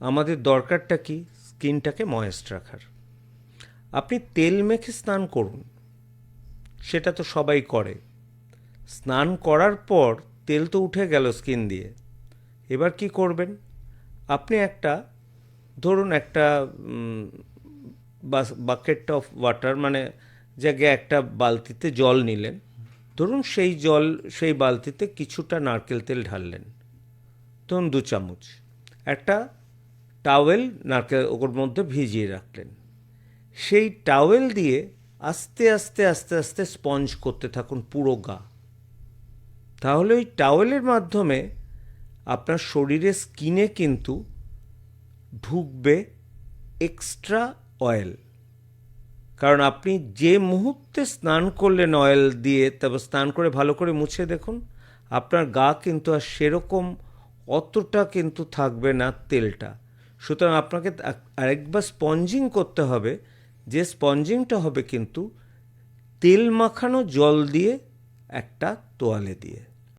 আমাদের দরকারটা কি? স্কিনটাকে ময়েস্ট রাখার। আপনি তেল মেখে স্নান করুন। সেটা তো সবাই করে। স্নান করার পর তেল তো উঠে গেল স্কিন দিয়ে। এবার কি করবেন? আপনি একটা, ধরুন একটা বাকেট অফ ওয়াটার মানে জায়গায় একটা বালতিতে জল নিলেন। ধরুন সেই জল, সেই বালতিতে কিছুটা নারকেল তেল ঢাললেন। ধরুন দু চামচ। একটা টাওয়েল নারকেল ওর মধ্যে ভিজিয়ে রাখলেন। সেই টাওয়েল দিয়ে আস্তে আস্তে আস্তে আস্তে স্পঞ্জ করতে থাকুন পুরো গা। তাহলে ওই টাওয়েলের মাধ্যমে আপনার শরীরের স্কিনে কিন্তু ঢুকবে এক্সট্রা অয়েল। কারণ আপনি যে মুহূর্তে স্নান করলেন অয়েল দিয়ে, তারপর স্নান করে ভালো করে মুছে দেখুন, আপনার গা কিন্তু আর সেরকম অতটা কিন্তু থাকবে না তেলটা। সুতরাং আপনাকে আরেকবার স্পঞ্জিং করতে হবে। যে স্পঞ্জিংটা হবে কিন্তু তেল মাখানো জল দিয়ে, একটা তোয়ালে দিয়ে।